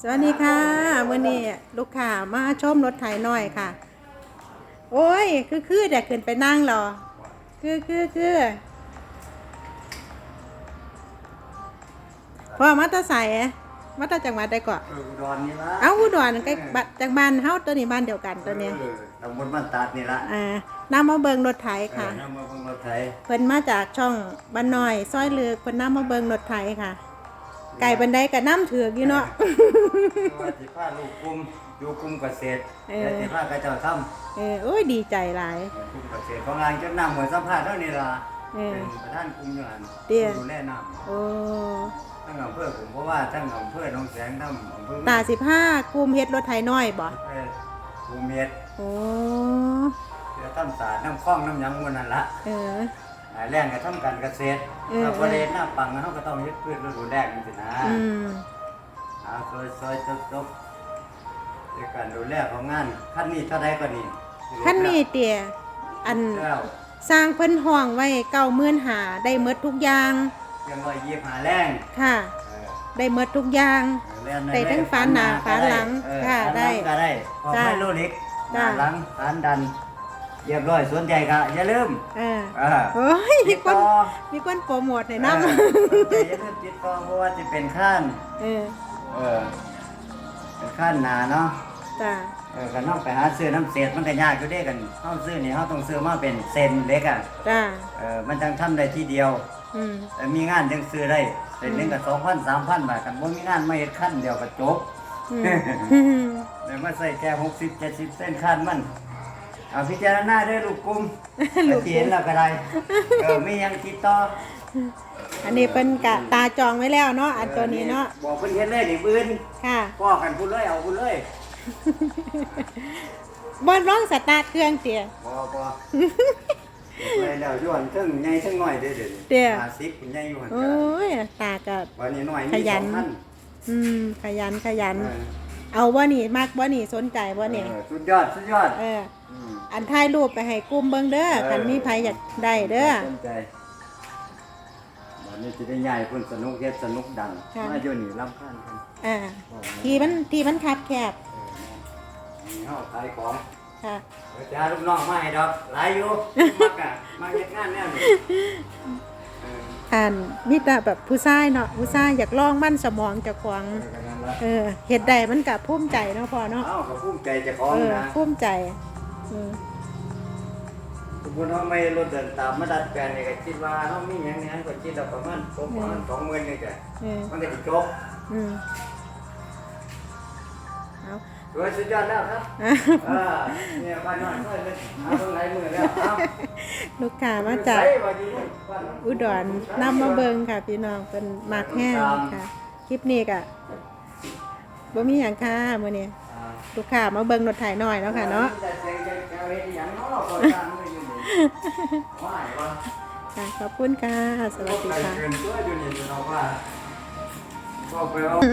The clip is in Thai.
สวัสดีค่ะมื่อนี้ลูกค้ามาชมรถไถน้อยค่ะ โอ้ย คือคือเดี๋ยวขึ้นไปนั่งรอ คือคือคือพ่อมาแตาใส่มาแตาจังหวัดใดก่อนเอออุดรนี่ละเอาอุดรใกล้บ้านจากบ้านเฮาตัวนี้บ้านเดียวกันตัวเนี้ยเออตำบลบ้านตาดนี่ละอ่านำมาเบิงรถไถค่ะเออนำมาเบิ่งรถไถเพิ่นมาจากช่องบ้านน้อย ซอยเลือกเพิ่นนำมาเบิงรถไถค่ะ ไก่บันไดก็น้ำถือกอยู่เนาะ ว่าสิพาลูกกลุ่มอยู่กลุ่มเกษตรเออ และสิพากระเจ้าทเออโอ้ยดีใจหลายำกลุ่มเกษตรของงานจะนำเหมือนสัมภาษณ์เท่านี้ละเออเป็นประธานกลุ่มอยู่หันเตี้ย ดูแลน้โอ้ำทั้งอำเภอผมเพราะว่าทั้งอำเภอหนองแสงทั้งอำเภอตาสิบห้ากุมเฮ็ดรถไถน้อยบ่เออภูเมียดโอ้เรือตั้มสาดน้ำคล้องน้ำหยังมันนั่นละเออหลาย แรงก็ทำการเกษตรเออถ้าประเด็นหน้าปังเขาก็ต้องยึดพืชฤดูแรกนี่สินะอืมอาซอยซอยจบจบในการดูแลของงานขั้นนี้เท่าใดก็นี่คันนี้เตี่ยอันแล้วสร้างเพิ่นห้องไว้เก้าหมื่นหาได้หมดทุกอย่าง เพียงร้อยยี่สิบห้าแรงค่ะ เออได้หมดทุกอย่าง แรงได้ทั้งฝาหน้าฝาหลังเออค่ะฝาหลังได้ก็ได้ออกจ้าไม่รู้เล็กหจ้าน้าหลังฝานดัน เรียบร้อยสนใจก็อย่าลืมเออเออโอ้ยมีติดคนต่อมีคนโปรโมทให้เออนำสนใจอย่าลืมติดต่อเพราะว่าจะเป็นขั้นเออเออเป็นขั้นหนาเนาะจ้าเออกันนอกไปหาซื้อน้ำเศษมันก็ยากอยู่เด้กันเฮาซื้อนี่เฮาต้องซื้อมาเป็นเซนเล็กอะจ้าเออมันจังทำได้ทีเดียว อืมแต่มีงานจังซื้อได้เส้นหนึงก็2,000 3,000บาทกันบ่มีงานมาเฮ็ดขั้นเดียวก็จบ อืมเดี๋ยวมาใส่แค่60 70เส้นขั้นมัน เอาพิจารณาเด้อลูกกลุ่มลูกกลุ่มเห็นแล้วก็ได้เออมีหยังติดต่ออันนี้เป็นกะตาจองไว้แล้วเนาะอันตัวนี้เนาะบอกเพิ่นเฮ็ดเลยนี่อื่นค่ะพ่อกันพูดเลยเอาพูดเลยบนร้องสตาร์ทเครื่องเตี๋ยบ่บ่เลยแล้วย้อนถึงใหญ่ถึงน้อยเด้อเดี๋ยวนี้เด้อ50คุณใหญ่อยู่หั่นโอ้ก็ยตากะ วันนี้น้อยขมียัน2,000อืมขยันขยัน เออ เอาว่านี่มากว่านี่สนใจว่านี่เออสุดยอดสุดยอดเออ มอันถ่ายรูปไปให้กลุ่มเบิ่งเด้อเออคันมีไผอยากได้เด้อ สนใจวันนี้จะได้ใหญ่เพิ่นสนุกเฮ็ดสนุกดังค่ะ มาอยู่นี่ลำพันกันอ่าที่มันที่มันคับแคบเออแม่นนี่เฮาขายของค่ะ เดี๋ยวจะลูกน้องมาให้ดอกหลายอยู่มักอะมาเฮ็ดงานแนวนี้เอออ่านมีแต่แบบผู้ชายเนาะผู้ชายอยากลองมั่นสมองเจ้าของเออก็นั่นละเออเฮ็ดได้มันก็ภูมิใจเนาะพ่อเนาะเอ้าก็ภูมิใจเจ้าของเออนะภูมิใจอืมสมมุติเฮาไม่รถเดินตามมาดัดแปลงนี่ก็คิดว่าเฮามีหยังเนี่ยก็คิดว่าประมาณตกประมาณ20,000นี่จ้ะเออมันก็สิจบ อืมเอาโดยสุดยอดแล้วครับอะเออเนี่ยบ้านน้อยค่อยเลยเอาเบิ่งหลายมื้อแล้วเอาลูกค้ามาจากใส่ว่าอยู่นู่นบ้านอุดรนำมาเบิงค่ะ พี่น้องเป็นมากแห้งค่ะ คลิปนี้ก็บ่มีหยังค่ะมื้อนี้อ่าลูกค้ามาเบิงรถไถหน่อยเนาะค่ะเนาะแต่เสียงจะจะเฮ็ดอีหยังเนาะก็ตามไม่อยู่นี่ว่าไงวะค่ะขอบคุณค่ะ สวัสดีไก่ค่ะ